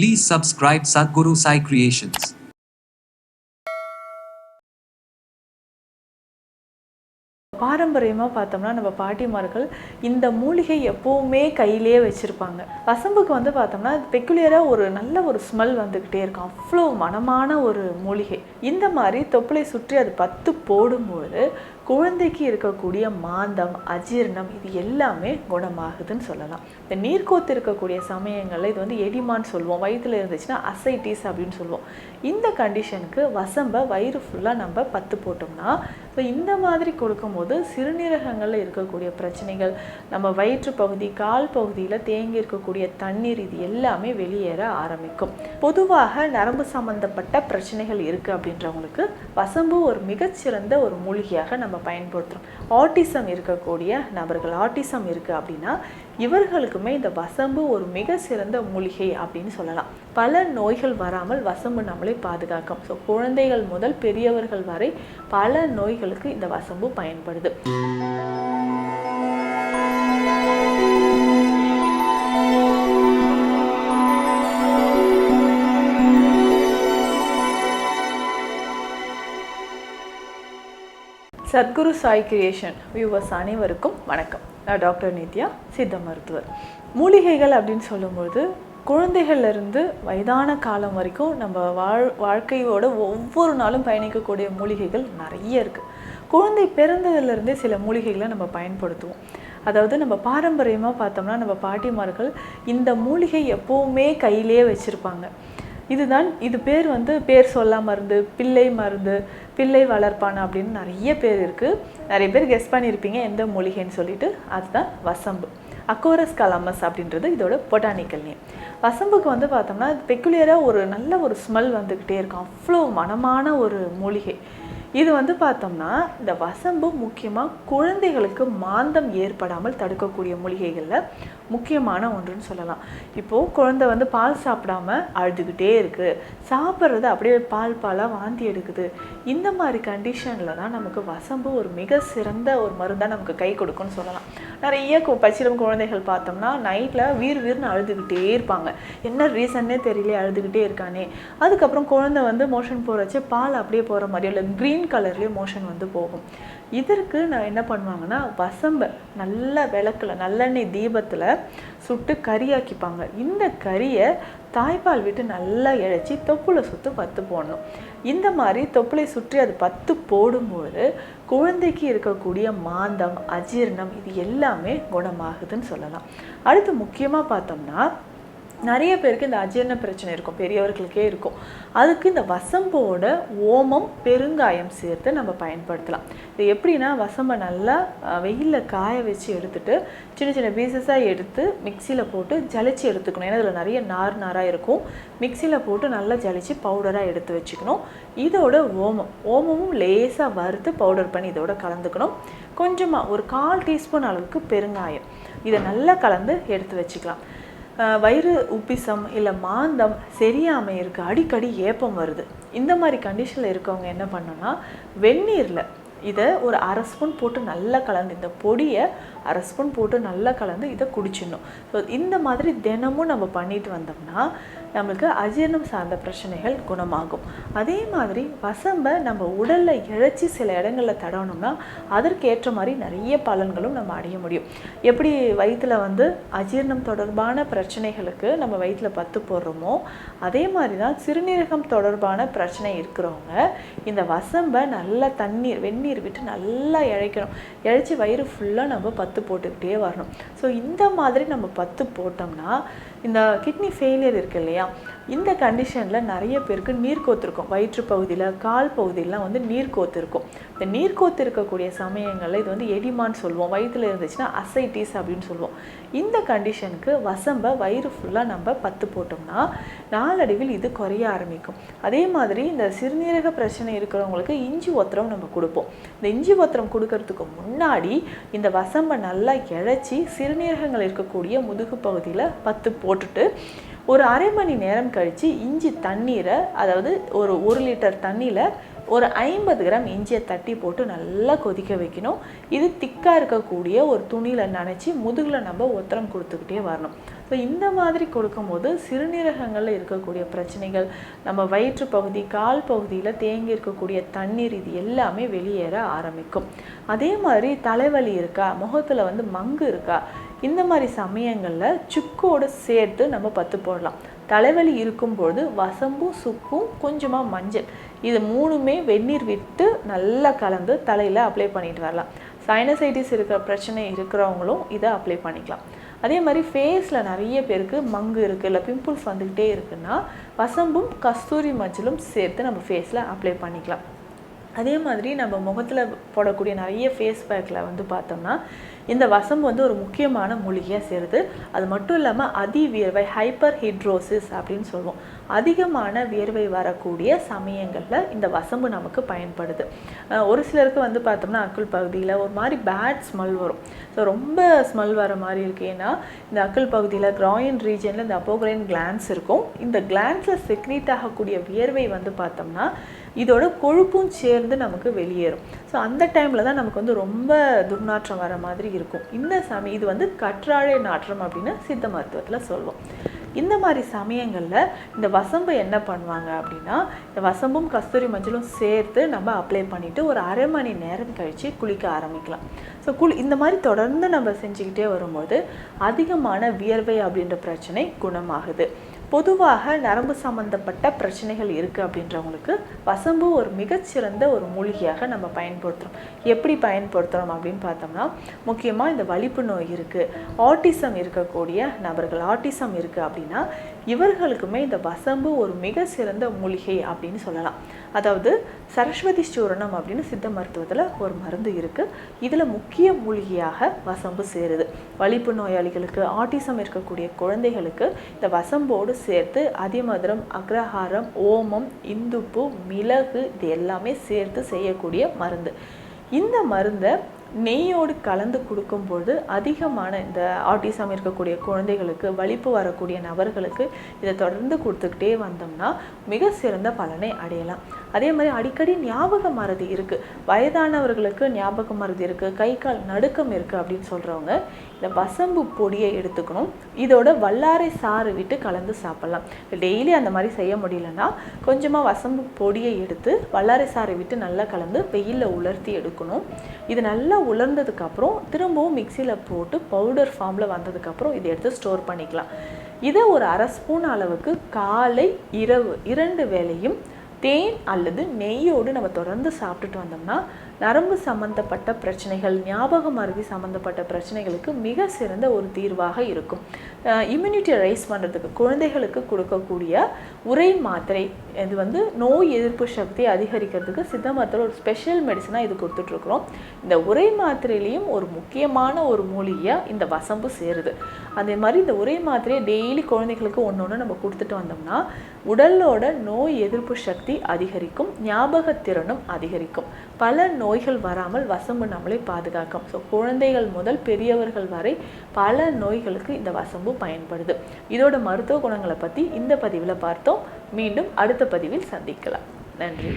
Please subscribe Sadhguru Sai Creations. பாரம்பரியமாக பார்த்தோம்னா நம்ம பாட்டிமார்கள் இந்த மூலிகை எப்போவுமே கையிலே வச்சுருப்பாங்க. பசம்புக்கு வந்து பார்த்தோம்னா பெக்குலியராக ஒரு நல்ல ஒரு ஸ்மெல் வந்துக்கிட்டே இருக்கும். அவ்வளோ மனமான ஒரு மூலிகை. இந்த மாதிரி தொப்புளை சுற்றி அது பத்து போடும்போது குழந்தைக்கு இருக்கக்கூடிய மாந்தம் அஜீரணம் இது எல்லாமே குணமாகுதுன்னு சொல்லலாம். இந்த நீர்க்கோத்து இருக்கக்கூடிய சமயங்களில் இது வந்து எடிமான்னு சொல்லுவோம். வயிற்றில் இருந்துச்சுன்னா அசைட்டிஸ் அப்படின்னு சொல்லுவோம். இந்த கண்டிஷனுக்கு வசம்ப வயிறு ஃபுல்லாக நம்ம பத்து போட்டோம்னா ஸோ இந்த மாதிரி கொடுக்கும்போது சிறுநீரகங்களில் இருக்கக்கூடிய பிரச்சனைகள் நம்ம வயிற்று பகுதி கால் பகுதியில் தேங்கி இருக்கக்கூடிய தண்ணீர் இது எல்லாமே வெளியேற ஆரம்பிக்கும். பொதுவாக நரம்பு சம்பந்தப்பட்ட பிரச்சனைகள் இருக்குது அப்படின்றவங்களுக்கு வசம்பு ஒரு மிகச்சிறந்த ஒரு மூலிகையாக நம்ம பயன்படுத்துகிறோம் ஆட்டிசம் இருக்கக்கூடிய நபர்கள் ஆட்டிசம் இருக்குது அப்படின்னா இவர்களுக்குமே இந்த வசம்பு ஒரு மிக சிறந்த மூலிகை அப்படின்னு சொல்லலாம். பல நோய்கள் வராமல் வசம்பு நம்மளை பாதுகாக்கும். ஸோ குழந்தைகள் முதல் பெரியவர்கள் வரை பல நோய்களுக்கு இந்த வசம்பு பயன்படுது. சத்குரு சாய் கிரியேஷன் வியூவர்ஸ் அனைவருக்கும் வணக்கம். நான் டாக்டர் நித்யா சித்த மருத்துவர். மூலிகைகள் அப்படின்னு சொல்லும்போது குழந்தைகள்லேருந்து வயதான காலம் வரைக்கும் நம்ம வாழ் வாழ்க்கையோட ஒவ்வொரு நாளும் பயணிக்கக்கூடிய மூலிகைகள் நிறைய இருக்குது குழந்தை பிறந்ததுலேருந்தே சில மூலிகைகளை நம்ம பயன்படுத்துவோம். அதாவது நம்ம பாரம்பரியமாக பார்த்தோம்னா நம்ம பாட்டிமார்கள் இந்த மூலிகை எப்போவுமே கையிலே வச்சுருப்பாங்க. இதுதான் இது பேர் வந்து பேர் சொல்லா மருந்து பிள்ளை மருந்து பிள்ளை வளர்ப்பான அப்படின்னு நிறைய பேர் இருக்குது நிறைய பேர் கெஸ் பண்ணியிருப்பீங்க எந்த மூலிகைன்னு சொல்லிட்டு. அதுதான் வசம்பு. அக்கோரஸ் கலாமஸ் அப்படின்றது இதோட பொட்டானிக்கல் நேம் வசம்புக்கு வந்து பார்த்தோம்னா பெக்குலியராக ஒரு நல்ல ஒரு ஸ்மெல் வந்துக்கிட்டே இருக்கும். அவ்வளோ மனமான ஒரு மூலிகை. இது வந்து பார்த்தோம்னா இந்த வசம்பு முக்கியமாக குழந்தைகளுக்கு மாந்தம் ஏற்படாமல் தடுக்கக்கூடிய மூலிகைகளில் முக்கியமான ஒன்றுன்னு சொல்லலாம். இப்போது குழந்தை வந்து பால் சாப்பிடாம அழுதுகிட்டே இருக்குது சாப்பிட்றது அப்படியே பால் பாலாக வாந்தி எடுக்குது. இந்த மாதிரி கண்டிஷனில் தான் நமக்கு வசம்பு ஒரு மிக சிறந்த ஒரு மருந்தாக நமக்கு கை கொடுக்கும்னு சொல்லலாம். நிறைய கு பச்சிலம் குழந்தைகள் பார்த்தோம்னா நைட்டில் வீர் வீர்னு அழுதுகிட்டே இருப்பாங்க. என்ன ரீசன்னே தெரியல அழுதுகிட்டே இருக்கானே. அதுக்கப்புறம் குழந்தை வந்து மோஷன் போகிறச்சு பால் அப்படியே போகிற மாதிரி இல்லை க்ரீன் கலர்லேயே மோஷன் வந்து போகும். இதற்கு நான் என்ன பண்ணுவாங்கன்னா வசம்பை நல்ல விளக்கில் நல்லெண்ணெய் தீபத்தில் சுட்டு கறியாக்கிப்பாங்க இந்த கறியை தாய்ப்பால் விட்டு நல்லா இழைச்சி தொப்புளை சுற்று பத்து போடணும். இந்த மாதிரி தொப்புளை சுற்றி அது பத்து போடும்போது குழந்தைக்கு இருக்கக்கூடிய மாந்தம் அஜீரணம் இது எல்லாமே குணமாகுதுன்னு சொல்லலாம். அடுத்து முக்கியமாக பார்த்தோம்னா நிறைய பேருக்கு இந்த அஜீரண பிரச்சனை இருக்கும் பெரியவர்களுக்கே இருக்கும். அதுக்கு இந்த வசம்போட ஓமம் பெருங்காயம் சேர்த்து நம்ம பயன்படுத்தலாம். இது எப்படின்னா வசம்பை நல்லா வெயிலில் காய வச்சு எடுத்துட்டு சின்ன சின்ன பீசஸாக எடுத்து மிக்சியில் போட்டு ஜலிச்சு எடுத்துக்கணும். ஏன்னா அதில் நிறைய நார் நாராக இருக்கும். மிக்சியில் போட்டு நல்லா ஜலிச்சு பவுடராக எடுத்து வச்சுக்கணும். இதோட ஓமம் ஓமமும் லேசாக வறுத்து பவுடர் பண்ணி இதோட கலந்துக்கணும். கொஞ்சமாக ஒரு கால் டீஸ்பூன் அளவுக்கு பெருங்காயம். இதை நல்லா கலந்து எடுத்து வச்சுக்கலாம். வயிறு உப்பிசம் இல்லை மாந்தம் சரியாமல் இருக்குது அடிக்கடி ஏப்பம் வருது. இந்த மாதிரி கண்டிஷனில் இருக்கவங்க என்ன பண்ணோன்னா வெந்நீரில் இதை ஒரு அரை ஸ்பூன் போட்டு நல்லா கலந்து இந்த பொடியை அரை ஸ்பூன் போட்டு நல்லா கலந்து இதை குடிச்சிடணும். ஸோ இந்த மாதிரி தினமும் நம்ம பண்ணிட்டு வந்தோம்னா நம்மளுக்கு அஜீரணம் சார்ந்த பிரச்சனைகள் குணமாகும். அதே மாதிரி வசம்பை நம்ம உடலில் இழைச்சி சில இடங்களில் தடவணும்னா அதற்கு ஏற்ற மாதிரி நிறைய பலன்களும் நம்ம அடைய முடியும். எப்படி வயிற்றில் வந்து அஜீரணம் தொடர்பான பிரச்சனைகளுக்கு நம்ம வயிற்றில் பத்து போடுறோமோ அதே மாதிரி தான் சிறுநீரகம் தொடர்பான பிரச்சனை இருக்கிறவங்க இந்த வசம்பை நல்லா தண்ணீர் வெந்நீர் விட்டு நல்லா இழைக்கணும். இழைச்சி வயிறு ஃபுல்லாக நம்ம பத்து போட்டுக்கிட்டே வரணும். ஸோ இந்த மாதிரி நம்ம பத்து போட்டோம்னா இந்த கிட்னி ஃபெயிலியர் இருக்கு இல்லையா? இந்த கண்டிஷனில் நிறைய பேருக்கு நீர் கோத்திருக்கும். வயிற்று பகுதியில் கால் பகுதியிலாம் வந்து நீர் கோத்திருக்கும். இந்த நீர் கோத்திருக்கக்கூடிய சமயங்களில் இது வந்து எடிமான்னு சொல்லுவோம். வயிற்றில் இருந்துச்சுன்னா அசைட்டிஸ் அப்படின்னு சொல்லுவோம். இந்த கண்டிஷனுக்கு வசம்பை வயிறு ஃபுல்லாக நம்ம பத்து போட்டோம்னா நாளடைவில் இது குறைய ஆரம்பிக்கும். அதே மாதிரி இந்த சிறுநீரக பிரச்சனை இருக்கிறவங்களுக்கு இஞ்சி ஒத்திரம் நம்ம கொடுப்போம். இந்த இஞ்சி ஒத்திரம் கொடுக்கறதுக்கு முன்னாடி இந்த வசம்பை நல்லா இழைச்சி சிறுநீரகங்கள் இருக்கக்கூடிய முதுகு பகுதியில் பத்து போட்டுட்டு ஒரு அரை மணி நேரம் கழித்து இஞ்சி தண்ணீரை அதாவது ஒரு ஒரு லிட்டர் தண்ணியில் ஒரு ஐம்பது கிராம் இஞ்சியை தட்டி போட்டு நல்லா கொதிக்க வைக்கணும். இது திக்காக இருக்கக்கூடிய ஒரு துணியில் நினச்சி முதுகில் நம்ம ஒத்தரம் கொடுத்துக்கிட்டே வரணும். ஸோ இந்த மாதிரி கொடுக்கும்போது சிறுநீரகங்களில் இருக்கக்கூடிய பிரச்சனைகள் நம்ம வயிற்று பகுதி கால் பகுதியில் தேங்கி இருக்கக்கூடிய தண்ணீர் இது எல்லாமே வெளியேற ஆரம்பிக்கும். அதே மாதிரி தலைவலி இருக்கா முகத்தில் வந்து மங்கு இருக்கா இந்த மாதிரி சமயங்களில் சுக்கோடு சேர்த்து நம்ம பத்து போடலாம். தலைவலி இருக்கும்பொழுது வசம்பும் சுக்கும் கொஞ்சமாக மஞ்சள். இது மூணுமே வெந்நீர் விட்டு நல்லா கலந்து தலையில் அப்ளை பண்ணிட்டு வரலாம். சைனசைட்டிஸ் இருக்கிற பிரச்சனை இருக்கிறவங்களும் இதை அப்ளை பண்ணிக்கலாம். அதே மாதிரி ஃபேஸில் நிறைய பேருக்கு மங்கு இருக்குது இல்லை பிம்பிள்ஸ் வந்துக்கிட்டே இருக்குன்னா வசம்பும் கஸ்தூரி மஞ்சளும் சேர்த்து நம்ம ஃபேஸில் அப்ளை பண்ணிக்கலாம். அதே மாதிரி நம்ம முகத்தில் போடக்கூடிய நிறைய ஃபேஸ் பேக்கில் வந்து பார்த்தோம்னா இந்த வசம்பு வந்து ஒரு முக்கியமான மூலிகையாக சேருது. அது மட்டும் இல்லாமல் அதிவியர்வை ஹைப்பர் ஹிட்ரோசிஸ் அப்படின்னு சொல்லுவோம். அதிகமான வியர்வை வரக்கூடிய சமயங்களில் இந்த வசம்பு நமக்கு பயன்படுது. ஒரு சிலருக்கு வந்து பார்த்தோம்னா அக்குள் பகுதியில் ஒரு மாதிரி பேட் ஸ்மெல் வரும். ஸோ ரொம்ப ஸ்மெல் வர மாதிரி இருக்கு. ஏன்னா இந்த அக்குள் பகுதியில் க்ராயின் ரீஜனில் இந்த அப்போக்ரைன் கிளான்ஸ் இருக்கும். இந்த கிளான்ஸில் செக்ரீட் ஆகக்கூடிய வியர்வை வந்து பார்த்தோம்னா இதோட கொழுப்பும் சேர்ந்து நமக்கு வெளியேறும். ஸோ அந்த டைமில் தான் நமக்கு வந்து ரொம்ப துர்நாற்றம் வர மாதிரி இருக்கும். இந்த சமயம் இது வந்து கற்றாழை நாற்றம் அப்படின்னு சித்த மருத்துவத்தில் சொல்லுவோம் இந்த மாதிரி சமயங்களில் இந்த வசம்பு என்ன பண்ணுவாங்க அப்படின்னா இந்த வசம்பும் கஸ்தூரி மஞ்சளும் சேர்த்து நம்ம அப்ளை பண்ணிவிட்டு ஒரு அரை மணி நேரம் கழித்து குளிக்க ஆரம்பிக்கலாம். ஸோ குளி இந்த மாதிரி தொடர்ந்து நம்ம செஞ்சுக்கிட்டே வரும்போது அதிகமான வியர்வை அப்படின்ற பிரச்சனை குணமாகுது. பொதுவாக நரம்பு சம்பந்தப்பட்ட பிரச்சனைகள் இருக்குது அப்படின்றவங்களுக்கு வசம்பு ஒரு மிகச்சிறந்த ஒரு மூலிகையாக நம்ம பயன்படுத்துகிறோம் எப்படி பயன்படுத்துகிறோம் அப்படின்னு பார்த்தோம்னா முக்கியமாக இந்த வலிப்பு நோய் இருக்குது ஆட்டிசம் இருக்கக்கூடிய நபர்கள் ஆட்டிசம் இருக்குது அப்படின்னா இவர்களுக்குமே இந்த வசம்பு ஒரு மிக சிறந்த மூலிகை அப்படின்னு சொல்லலாம். அதாவது சரஸ்வதி சூரணம் அப்படின்னு சித்த மருத்துவத்தில் ஒரு மருந்து இருக்குது இதில் முக்கிய மூலிகையாக வசம்பு சேருது. வலிப்பு நோயாளிகளுக்கு ஆட்டிசம் இருக்கக்கூடிய குழந்தைகளுக்கு இந்த வசம்போடு சேர்த்து அதிமதுரம் அக்ரஹாரம் ஓமம் இந்துப்பு மிளகு இது எல்லாமே சேர்த்து செய்யக்கூடிய மருந்து. இந்த மருந்தை நெய்யோடு கலந்து கொடுக்கும்போது அதிகமான இந்த ஆட்டிசம் இருக்கக்கூடிய குழந்தைகளுக்கு வலிப்பு வரக்கூடிய நபர்களுக்கு இதை தொடர்ந்து கொடுத்துக்கிட்டே வந்தோம்னா மிக சிறந்த பலனை அடையலாம். அதே மாதிரி அடிக்கடி ஞாபக மறதி இருக்குது வயதானவர்களுக்கு ஞாபக மறதி இருக்குது கை கால் நடுக்கம் இருக்குது அப்படின்னு சொல்கிறவங்க இந்த வசம்பு பொடியை எடுத்துக்கணும். இதோட வல்லாரை சாறு விட்டு கலந்து சாப்பிட்லாம். டெய்லி அந்த மாதிரி செய்ய முடியலன்னா கொஞ்சமாக வசம்பு பொடியை எடுத்து வல்லாரை சாறை விட்டு நல்லா கலந்து வெயிலில் உலர்த்தி எடுக்கணும். இது நல்லா உலர்ந்ததுக்கப்புறம் திரும்பவும் மிக்சியில் போட்டு பவுடர் ஃபார்மில் வந்ததுக்கப்புறம் இதை எடுத்து ஸ்டோர் பண்ணிக்கலாம். இதை ஒரு அரை ஸ்பூன் அளவுக்கு காலை இரவு இரண்டு வேளையும் தேன் அல்லது நெய்யோடு நம்ம தொடர்ந்து சாப்பிட்டுட்டு வந்தோம்னா நரம்பு சம்பந்தப்பட்ட பிரச்சனைகள் ஞாபக மருதி சம்பந்தப்பட்ட பிரச்சனைகளுக்கு மிக சிறந்த ஒரு தீர்வாக இருக்கும். இம்யூனிட்டி ரைஸ் பண்ணுறதுக்கு குழந்தைகளுக்கு கொடுக்கக்கூடிய உரை மாத்திரை இது வந்து நோய் எதிர்ப்பு சக்தி அதிகரிக்கிறதுக்கு சித்த மருத்துவ ஒரு ஸ்பெஷல் மெடிசனாக இது கொடுத்துட்ருக்குறோம். இந்த உரை மாத்திரையிலையும் ஒரு முக்கியமான ஒரு மூலிகையாக இந்த வசம்பு சேருது. அதே மாதிரி இந்த உரை மாத்திரையை டெய்லி குழந்தைகளுக்கு ஒன்று ஒன்று நம்ம கொடுத்துட்டு வந்தோம்னா உடலோட நோய் எதிர்ப்பு சக்தி அதிகரிக்கும் ஞாபகத்திறனும் அதிகரிக்கும். பல நோய் நோய்கள் வராமல் வசம்பு நம்மளை பாதுகாக்கும். ஸோ குழந்தைகள் முதல் பெரியவர்கள் வரை பல நோய்களுக்கு இந்த வசம்பு பயன்படுது. இதோட மருத்துவ குணங்களை பற்றி இந்த பதிவில் பார்த்தோம். மீண்டும் அடுத்த பதிவில் சந்திக்கலாம். நன்றி.